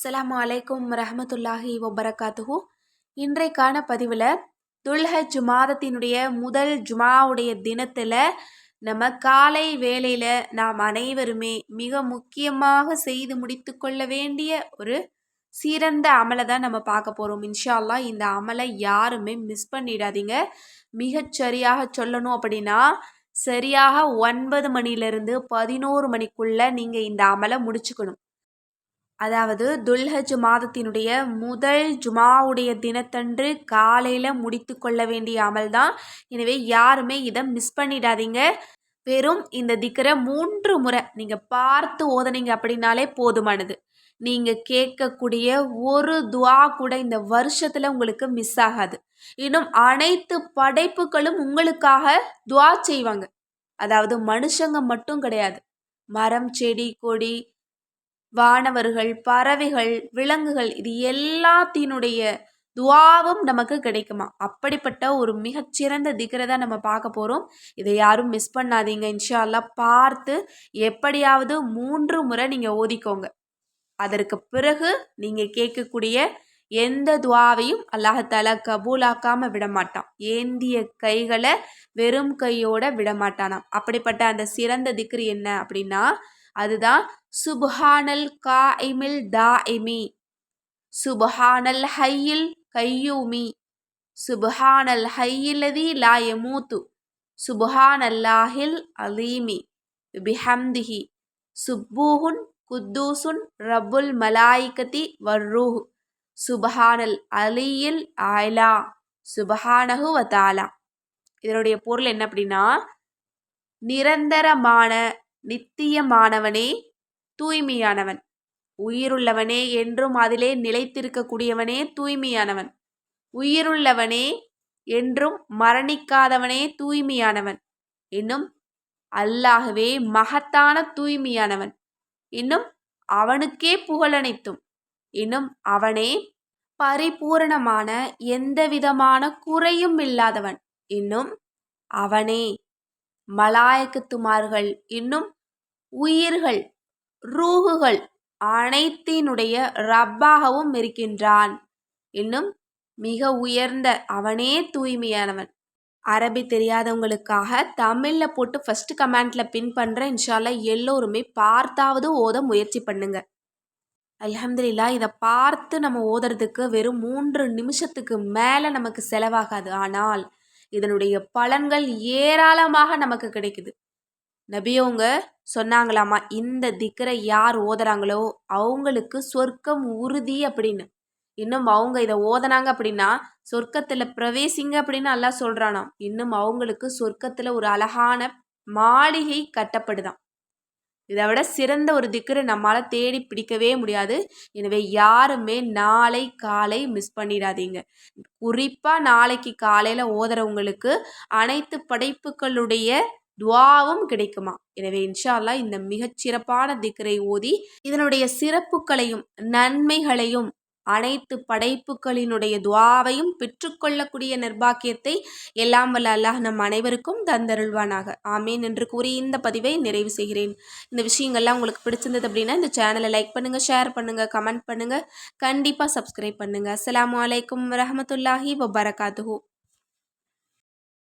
அஸ்லாம் அலைக்கும் ரஹமத்துல்லாஹி ஒபரகாத்துஹு இன்றைக்கான பதிவில் துல்ஹஜ் மாதத்தினுடைய முதல் ஜுமாவுடைய தினத்தில் நம்ம காலை வேளையில் நாம் அனைவருமே மிக முக்கியமாக செய்து முடித்து கொள்ள வேண்டிய ஒரு சிறந்த அமலை தான் நம்ம பார்க்க போகிறோம் இன்ஷால்லாம் இந்த அமலை யாருமே மிஸ் பண்ணிடாதீங்க. மிகச்சரியாக சொல்லணும் அப்படின்னா சரியாக ஒன்பது மணிலேருந்து பதினோரு மணிக்குள்ளே நீங்கள் இந்த அமலை முடிச்சுக்கணும். அதாவது துல்ஹஜ் மாதத்தினுடைய முதல் ஜுமாவுடைய தினத்தன்று காலையில் முடித்து கொள்ள வேண்டிய அமல் தான் எனவே யாருமே இதை மிஸ் பண்ணிடாதீங்க. வெறும் இந்த திக்கரை மூன்று முறை நீங்கள் பார்த்து ஓதனீங்க அப்படின்னாலே போதுமானது. நீங்கள் கேட்கக்கூடிய ஒரு துவா கூட இந்த வருஷத்தில் உங்களுக்கு மிஸ் ஆகாது. இன்னும் அனைத்து படைப்புகளும் உங்களுக்காக துவா செய்வாங்க. அதாவது மனுஷங்க மட்டும் கிடையாது. மரம் செடி கொடி வானவர்கள் பறவைகள் விலங்குகள் இது எல்லாத்தினுடைய துவாவும் நமக்கு கிடைக்குமா? அப்படிப்பட்ட ஒரு மிகச்சிறந்த திக்கரை தான் நம்ம பார்க்க போகிறோம் இதை யாரும் மிஸ் பண்ணாதீங்க. இன்ஷால்லா பார்த்து எப்படியாவது மூன்று முறை நீங்கள் ஓதிக்கோங்க. அதற்கு பிறகு நீங்கள் கேட்கக்கூடிய எந்த துவாவையும் அல்லாஹால கபூலாக்காமல் விடமாட்டான். ஏந்திய கைகளை வெறும் கையோட விடமாட்டானாம். அப்படிப்பட்ட அந்த சிறந்த திக்ரு என்ன அப்படின்னா அதுதான் சுபஹானல் கா இமில் தா இமி சுபஹானல் ஹையில் கையூமி. சுபஹானல் ஹையிலதி லா எமூத்து சுபஹானல்லாஹில் அலீமி. பிஹம்திஹி. சுப்பூஹுன் குத்தூசுன் ரபுல் மலாய்கதி வர்ரூஹ். சுபஹானல் அலியில் ஆய்லா. சுபஹானஹு வதாலா இதனுடைய பொருள் என்ன அப்படின்னா நிரந்தரமான நித்தியமானவனே தூய்மையானவன். உயிருள்ளவனே என்றும் அதிலே நிலைத்திருக்கக்கூடியவனே தூய்மையானவன். உயிருள்ளவனே என்றும் மரணிக்காதவனே தூய்மையானவன். இன்னும் அல்லாகவே மகத்தான தூய்மையானவன். இன்னும் அவனுக்கே புகழனைத்தும். இன்னும் அவனே பரிபூரணமான எந்தவிதமான குறையும் இல்லாதவன். இன்னும் அவனே மலாய்க்கத்துமார்கள் இன்னும் உயிர்கள் ரூகுகள் அனைத்தினுடைய ரப்பாகவும் இருக்கின்றான். இன்னும் மிக உயர்ந்த அவனே தூய்மையானவன். அரபி தெரியாதவங்களுக்காக தமிழில் போட்டு ஃபஸ்ட்டு கமெண்டில் பின் பண்ணுறேன் இன்ஷால்லா எல்லோருமே பார்த்தாவது ஓத முயற்சி பண்ணுங்க. அலமதுல்லா இதை பார்த்து நம்ம ஓதுறதுக்கு வெறும் மூன்று நிமிஷத்துக்கு மேலே நமக்கு செலவாகாது. ஆனால் இதனுடைய பலன்கள் ஏராளமாக நமக்கு கிடைக்குது. நபியவங்க சொன்னாங்களாமா இந்த திக்கரை யார் ஓதுறாங்களோ அவங்களுக்கு சொர்க்கம் உறுதி அப்படின்னு. இன்னும் அவங்க இதை ஓதனாங்க அப்படின்னா சொர்க்கத்தில் பிரவேசிங்க அப்படின்னு நல்லா சொல்கிறானாம் இன்னும் அவங்களுக்கு சொர்க்கத்தில் ஒரு அழகான மாளிகை கட்டப்படுதான் இதை விட சிறந்த ஒரு திக்கரை நம்மளால் தேடி பிடிக்கவே முடியாது. எனவே யாருமே நாளை காலை மிஸ் பண்ணிடாதீங்க. குறிப்பாக நாளைக்கு காலையில் ஓதுறவங்களுக்கு அனைத்து படைப்புகளுடைய துவாவும் கிடைக்குமா? எனவே இன்ஷா அல்லா இந்த மிகச்சிறப்பான திக்கரை ஓதி இதனுடைய சிறப்புகளையும் நன்மைகளையும் அனைத்து படைப்புகளினுடைய துவாவையும் பெற்றுக்கொள்ளக்கூடிய நிர்பாக்கியத்தை எல்லாம் வல்ல அல்லாஹ் நம் அனைவருக்கும் தந்தருள்வானாக. ஆமீன் என்று கூறி இந்த பதிவை நிறைவு செய்கிறேன். இந்த விஷயங்கள்லாம் உங்களுக்கு பிடிச்சிருந்தது அப்படின்னா இந்த சேனலை லைக் பண்ணுங்கள் ஷேர் பண்ணுங்கள் கமெண்ட் பண்ணுங்கள் கண்டிப்பாக சப்ஸ்கிரைப் பண்ணுங்கள் அஸ்லாம் வலைக்கம் வரமத்துல்லாஹி வபரகாத்துஹூ.